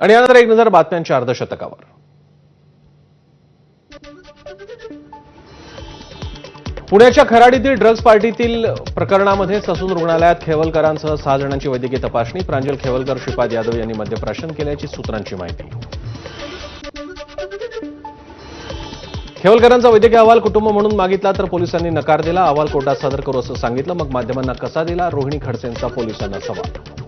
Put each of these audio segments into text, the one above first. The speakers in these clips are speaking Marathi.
आणि यानंतर एक नजर बातम्यांच्या अर्धशतकावर. पुण्याच्या खराडीतील ड्रग्ज पार्टीतील प्रकरणामध्ये ससून रुग्णालयात खेवलकरांसह सहा जणांची वैद्यकीय तपासणी. प्रांजल खेवलकर श्रीपाद यादव यांनी मद्यप्राशन केल्याची सूत्रांची माहिती. खेवलकरांचा वैद्यकीय अहवाल कुटुंब म्हणून मागितला तर पोलिसांनी नकार दिला. अहवाल कोर्टात सादर करू असं सांगितलं. मग माध्यमांना कसा दिला? रोहिणी खडसेंचा पोलिसांना सवाल.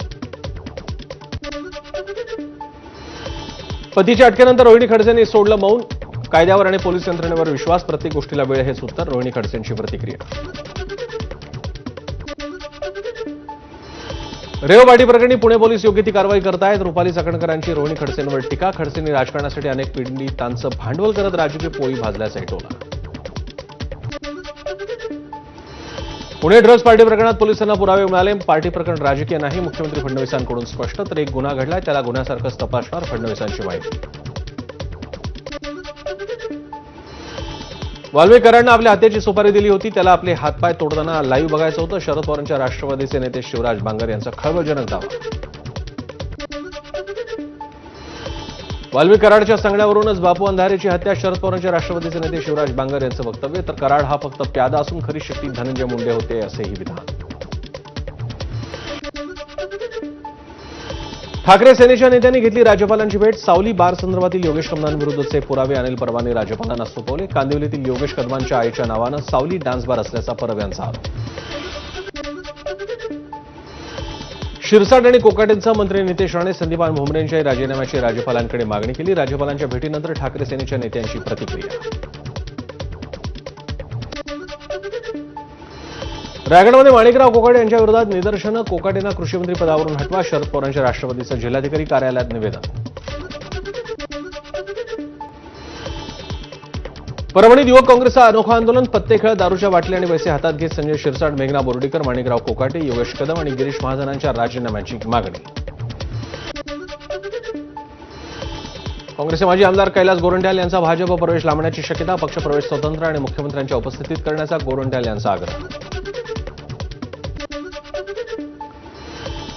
पतीच्या अटकेनंतर रोहिणी खडसेंनी सोडलं मौन. कायद्यावर आणि पोलीस यंत्रणेवर विश्वास प्रत्येक गोष्टीला वेळ हेच उत्तर रोहिणी खडसेंची प्रतिक्रिया. रेव प्रकरणी पुणे पोलीस योग्य ती कारवाई करतायत. रुपाली चाकणकरांची रोहिणी खडसेंवर टीका. खडसेंनी राजकारणासाठी अनेक पीडितांचं भांडवल करत राजकीय पोळी भाजल्याचाही टोला. पुणे ड्रग्ज पार्टी प्रकरणात पोलिसांना पुरावे मिळाले. पार्टी प्रकरण राजकीय नाही. मुख्यमंत्री फडणवीसांकडून स्पष्ट तर एक गुन्हा घडलाय. त्याला गुन्ह्यासारखंच तपासणार फडणवीसांची माहिती वाल्वेकरांना आपल्या हत्येची सुपारी दिली होती. त्याला आपले हातपाय तोडताना लाईव्ह बघायचं होतं. शरद पवारांच्या राष्ट्रवादीचे नेते शिवराज बांगर यांचा खळबळजनक दावा. वाल्मिक कराडच्या सांगण्यावरूनच बापू अंधारेची हत्या शरद पवारांच्या राष्ट्रवादीचे नेते शिवराज बांगर यांचं वक्तव्य. तर कराड हा फक्त प्यादा असून खरी शक्ती धनंजय मुंडे होते असेही विधान. ठाकरे सेनेच्या नेत्यांनी घेतली राज्यपालांची भेट. सावली बार संदर्भातील योगेश कदमांविरुद्धचे पुरावे अनिल परवाने राज्यपालांना सोपवले. कांदिवलीतील योगेश कदमांच्या आईच्या नावानं सावली डान्स बार असल्याचा परब यांचा आरोप. शिरसाट आणि कोकाटेंचा मंत्री नितेश राणे संदीपान भुमरेंच्या राजीनाम्याची राज्यपालांकडे मागणी केली. राज्यपालांच्या भेटीनंतर ठाकरे सेनेच्या नेत्यांची प्रतिक्रिया. रायगडमध्ये माणिकराव कोकाटे यांच्या विरोधात निदर्शनं कोकाटेंना कृषीमंत्री पदावरून हटवा शरद पवारांच्या राष्ट्रवादीचं जिल्हाधिकारी कार्यालयात निवेदन परभणीत युवक काँग्रेसचं अनोखा आंदोलन पत्ते खेळ दारूच्या बाटल्या आणि पैसे हातात घेत संजय शिरसाट मेघना बोर्डीकर माणिकराव कोकाटे योगेश कदम आणि गिरीश महाजनांच्या राजीनाम्याची मागणी. काँग्रेसचे माजी आमदार कैलास गोरंट्याल यांचा भाजप प्रवेश लांबण्याची शक्यता पक्षप्रवेश स्वतंत्र आणि मुख्यमंत्र्यांच्या उपस्थितीत करण्याचा गोरंट्याल यांचा आग्रह.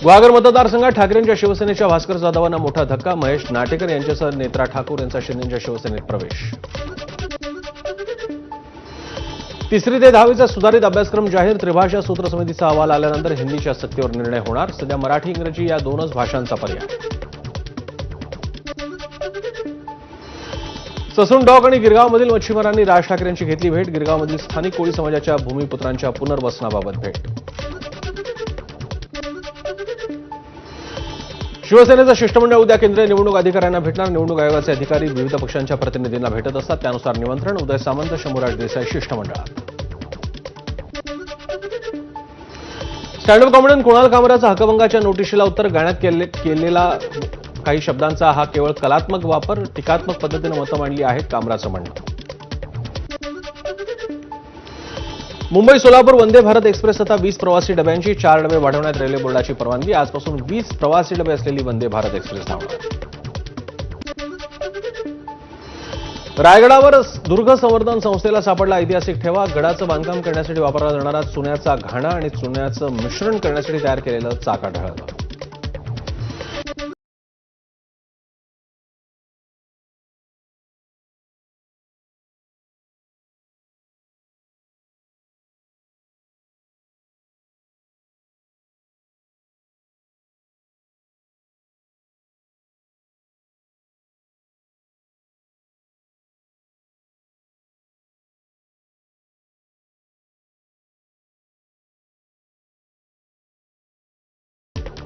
गुहागर मतदारसंघात ठाकरेंच्या शिवसेनेच्या भास्कर जाधवांना मोठा धक्का महेश नाटेकर यांच्यासह नेत्रा ठाकूर यांचा शिंदेच्या शिवसेनेत प्रवेश. तिसरी ते दहावीचा सुधारित अभ्यासक्रम जाहीर त्रिभाषा सूत्र समितीचा अहवाल आल्यानंतर हिंदीच्या सक्तीवर निर्णय होणार. सध्या मराठी इंग्रजी या दोनच भाषांचा पर्याय. ससून डॉक आणि गिरगावमधील मच्छीमारांनी राज ठाकरेंची घेतली भेट. गिरगावमधील स्थानिक कोळी समाजाच्या भूमिपुत्रांच्या पुनर्वसनाबाबत भेट. शिवसेनेचं शिष्टमंडळ उद्या केंद्रीय निवडणूक अधिकाऱ्यांना भेटणार. निवडणूक आयोगाचे अधिकारी विविध पक्षांच्या प्रतिनिधींना भेटत असतात. त्यानुसार निमंत्रण उदय सामंत शंभूराज देसाई शिष्टमंडळात स्टँडअप कॉमेडियन कुणाल कामराचा हकभंगाच्या नोटिशीला उत्तर गाण्यात केले- केलेला काही शब्दांचा हा केवळ कलात्मक वापर टीकात्मक पद्धतीनं मतं मांडली आहेत कामराचं म्हणणं. मुंबई सोलापूर वंदे भारत एक्सप्रेस आता वीस प्रवासी डब्यांची चार डबे वाढवण्यात रेल्वे बोर्डाची परवानगी. आजपासून वीस प्रवासी डबे असलेली वंदे भारत एक्सप्रेस धावणार. रायगडावर दुर्ग संवर्धन संस्थेला सापडला ऐतिहासिक ठेवा. गडाचं बांधकाम करण्यासाठी वापरला जाणारा चुन्याचा घाणा आणि चुन्याचं मिश्रण करण्यासाठी तयार केलेलं चाक आढळलं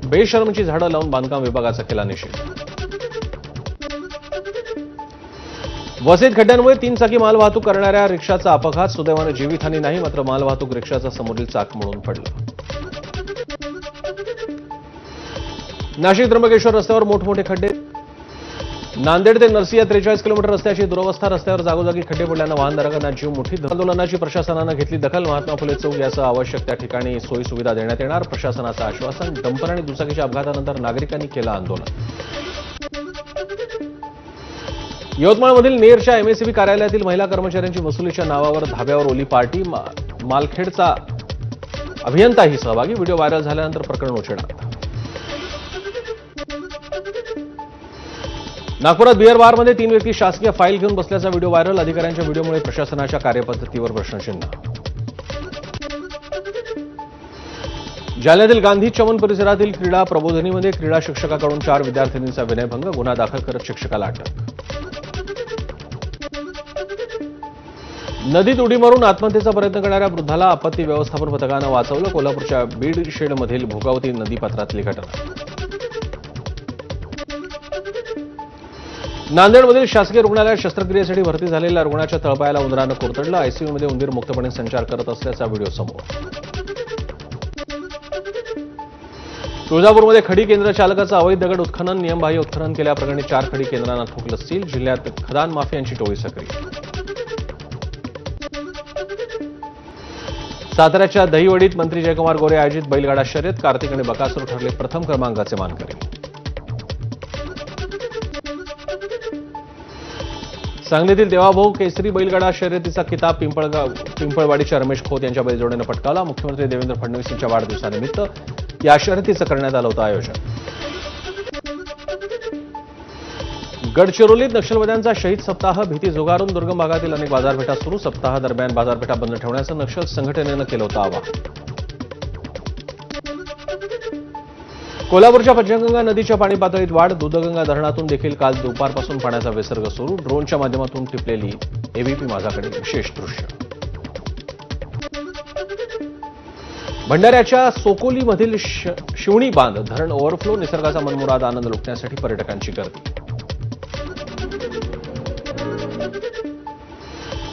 बेशरमची झाडं लावून बांधकाम विभागाचा केला निषेध. वसईत खड्ड्यांमुळे तीन चाकी मालवाहतूक करणाऱ्या रिक्षाचा अपघात सुदैवानं जीवितहानी नाही मात्र मालवाहतूक रिक्षाचा समोरील चाक म्हणून पडलं. नाशिक त्र्यंबकेश्वर रस्त्यावर मोठमोठे खड्डे नांदेड ते नरसी या त्रेचाळीस किलोमीटर रस्त्याची दुरवस्था रस्त्यावर जागोजागी खड्डे पडल्यानं वाहनधारकांना जीव मोठी आंदोलनाची प्रशासनानं घेतली दखल. महात्मा फुले चौक यासह आवश्यक त्या ठिकाणी सोयी सुविधा देण्यात येणार. प्रशासनाचं आश्वासन डंपर आणि दुचाकीच्या अपघातानंतर नागरिकांनी केलं आंदोलन. यवतमाळमधील नेरच्या एमएससीबी कार्यालयातील महिला कर्मचाऱ्यांची वसुलीच्या नावावर धाब्यावर ओली पार्टी. मालखेडचा अभियंताही सहभागी. व्हिडिओ व्हायरल झाल्यानंतर प्रकरण उचलणार नागपुरात बिअर बारमध्ये तीन व्यक्ती शासकीय फाईल घेऊन बसल्याचा व्हिडिओ व्हायरल. अधिकाऱ्यांच्या व्हिडिओमुळे प्रशासनाच्या कार्यपद्धतीवर प्रश्नचिन्ह जालन्यातील गांधी चमन परिसरातील क्रीडा प्रबोधनीमध्ये क्रीडा शिक्षकाकडून चार विद्यार्थिनींचा विनयभंग. गुन्हा दाखल करत शिक्षकाला अटक. नदीत उडी मारून आत्महत्येचा प्रयत्न करणाऱ्या वृद्धाला आपत्ती व्यवस्थापन पथकानं वाचवलं. कोल्हापूरच्या बीड शेडमधील भोगावती नदीपात्रातली घटना. नांदेडमधील शासकीय रुग्णालयात शस्त्रक्रियेसाठी भरती झालेल्या रुग्णाच्या तळपायाला उंदरानं कोरतडलं. आयसीयूमध्ये उंदीर मुक्तपणे संचार करत असल्याचा व्हिडिओ समोर. तुळजापूरमध्ये खडी केंद्र चालकाचं अवैध दगड उत्खनन नियमबाह्य उत्खनन केल्याप्रकरणी चार खडी केंद्रांना ठोकलं सील जिल्ह्यात खदान माफियांची टोळी सक्रिय साताऱ्याच्या दहीवडीत मंत्री जयकुमार गोरे आयोजित बैलगाडा शर्यत कार्तिक आणि बकासूर ठरले प्रथम क्रमांकाचे मानकरी. सांगलीतील देवाभाऊ केसरी बैलगाडा शर्यतीचा किताब पिंपळगाव पिंपळवाडीच्या रमेश खोत यांच्या बैलजोडीनं पटकावला. मुख्यमंत्री देवेंद्र फडणवीस यांच्या वाढदिवसानिमित्त या शर्यतीचं करण्यात आलं होतं आयोजन. गडचिरोलीत नक्षलवाद्यांचा शहीद सप्ताह भीती झुगारून दुर्गम भागातील अनेक बाजारपेठा सुरू. सप्ताहादरम्यान बाजारपेठा बंद ठेवण्याचं नक्षल संघटनेनं केलं होतं आवाहन. कोल्हापूरच्या पंचगंगा नदीच्या पाणी पातळीत वाढ दूधगंगा धरणातून देखील काल दुपारपासून पाण्याचा विसर्ग सुरू. ड्रोनच्या माध्यमातून टिपलेली एबीपी माझाकडे विशेष दृश्य. भंडाऱ्याच्या सोकोलीमधील श- शिवणी बांध धरण ओव्हरफ्लो निसर्गाचा मनमुराद आनंद लुटण्यासाठी पर्यटकांची गर्दी.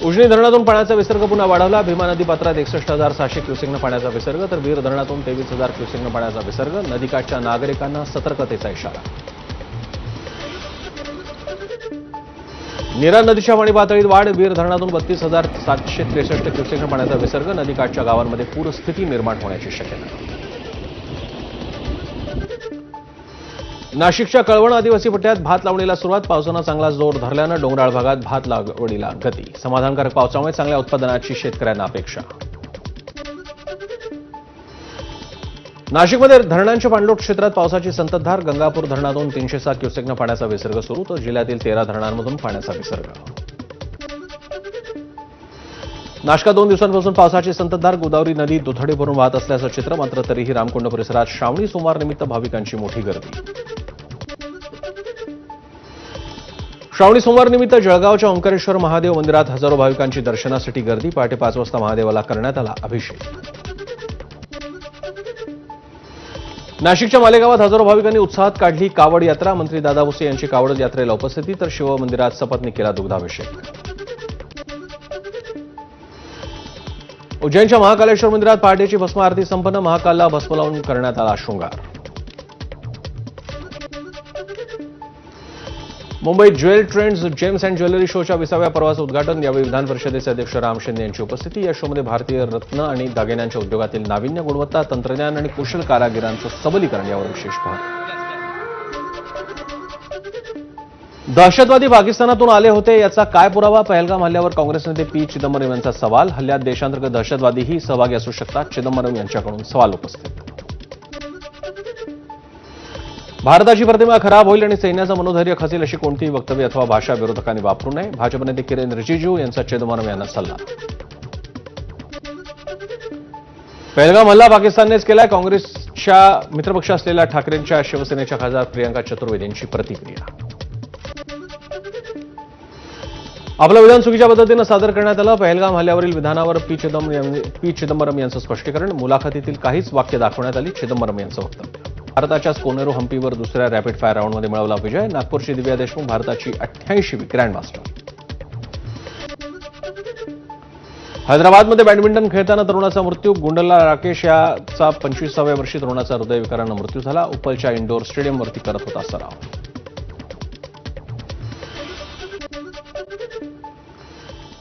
उजनी धरणातून पाण्याचा विसर्ग पुन्हा वाढवला. भीमा नदी पात्रात एकसष्ट हजार सहाशे क्युसेकनं पाण्याचा विसर्ग तर वीर धरणातून तेवीस हजार क्युसेकनं पाण्याचा विसर्ग. नदीकाठच्या नागरिकांना सतर्कतेचा इशारा. नीरा नदीच्या पाणी पातळीत वाढ वीर धरणातून बत्तीस हजार सातशे त्रेसष्ट क्युसेकनं पाण्याचा विसर्ग नदीकाठच्या गावांमध्ये पूरस्थिती निर्माण होण्याची शक्यता. नाशिकच्या कळवण आदिवासी पट्ट्यात भात लावणीला सुरुवात. पावसानं चांगला जोर धरल्यानं डोंगराळ भागात भात लागवडीला गती. समाधानकारक पावसामुळे चांगल्या उत्पादनाची शेतकऱ्यांना अपेक्षा. नाशिकमध्ये धरणांच्या पाणलोट क्षेत्रात पावसाची संततधार. गंगापूर धरणातून तीनशे सहा क्युसेकनं पाण्याचा विसर्ग सुरू. तर जिल्ह्यातील तेरा धरणांमधून पाण्याचा विसर्ग. नाशकात दोन दिवसांपासून पावसाची संततधार. गोदावरी नदी दुथडी भरून वाहत असल्याचं चित्र मात्र तरीही रामकुंड परिसरात श्रावणी सोमवार निमित्त भाविकांची मोठी गर्दी. श्रावणी सोमवार निमित्त जळगावच्या ओंकारेश्वर महादेव मंदिरात हजारो भाविकांची दर्शनासाठी गर्दी. पहाटे पाच वाजता महादेवाला करण्यात आला अभिषेक. नाशिकच्या मालेगावात हजारो भाविकांनी उत्साहात काढली कावड यात्रा. मंत्री दादा भुसे यांची कावड यात्रेला उपस्थिती तर शिवमंदिरात सपत्नी केला दुग्धाभिषेक. उज्जैनच्या महाकालेश्वर मंदिरात पहाटेची भस्म आरती संपन्न. महाकालला भस्म लावून करण्यात आला शृंगार. मुंबईत jewel trends gems and jewellery शोच्या विसाव्या पर्वाचं उद्घाटन. यावेळी विधान परिषदेचे अध्यक्ष राम शिंदे यांची उपस्थिती. या शोमध्ये भारतीय रत्न आणि दागिन्यांच्या उद्योगातील नाविन्य गुणवत्ता तंत्रज्ञान आणि कुशल कारागिरांचं सबलीकरण यावर विशेष भर. दहशतवादी पाकिस्तानातून आले होते याचा काय पुरावा? पहलगाम हल्ल्यावर काँग्रेस नेते पी. चिदंबरम यांचा सवाल. हल्ल्यात देशांतर्गत दहशतवादीही सहभागी असू शकतात. चिदंबरम यांच्याकडून सवाल उपस्थित. भारताची प्रतिमा खराब होईल आणि सैन्याचं मनोधैर्य खचेल अशी कोणतीही वक्तव्य अथवा भाषा विरोधकांनी वापरू नये. भाजप नेते किरेन रिजिजू यांचा चिदंबरम यांना सल्ला. पहलगाम हल्ला पाकिस्ताननेच केलाय. काँग्रेसच्या मित्रपक्ष असलेल्या ठाकरेंच्या शिवसेनेच्या खासदार प्रियंका चतुर्वेदींची प्रतिक्रिया. आपलं विधान चुकीच्या पद्धतीनं सादर करण्यात आलं. पहलगाम हल्ल्यावरील विधानावर पी चिदंबरम पी चिदंबरम यांचं स्पष्टीकरण. मुलाखतीतील काहीच वाक्य दाखवण्यात आली. चिदंबरम यांचं वक्तव्य. भारताच्याच कोनेरो हम्पीवर दुसऱ्या रॅपिड फायर राऊंडमध्ये मिळवला विजय. नागपूरची दिव्या देशमुख भारताची अठ्ठ्याऐंशीवी ग्रँडमास्टर हैदराबादमध्ये बॅडमिंटन खेळताना तरुणाचा मृत्यू. गुंडला राकेश याचा पंचवीसाव्या वर्षी तरुणाचा हृदयविकारानं मृत्यू झाला. उपलच्या इंडोर स्टेडियमवरती करत होता सराव.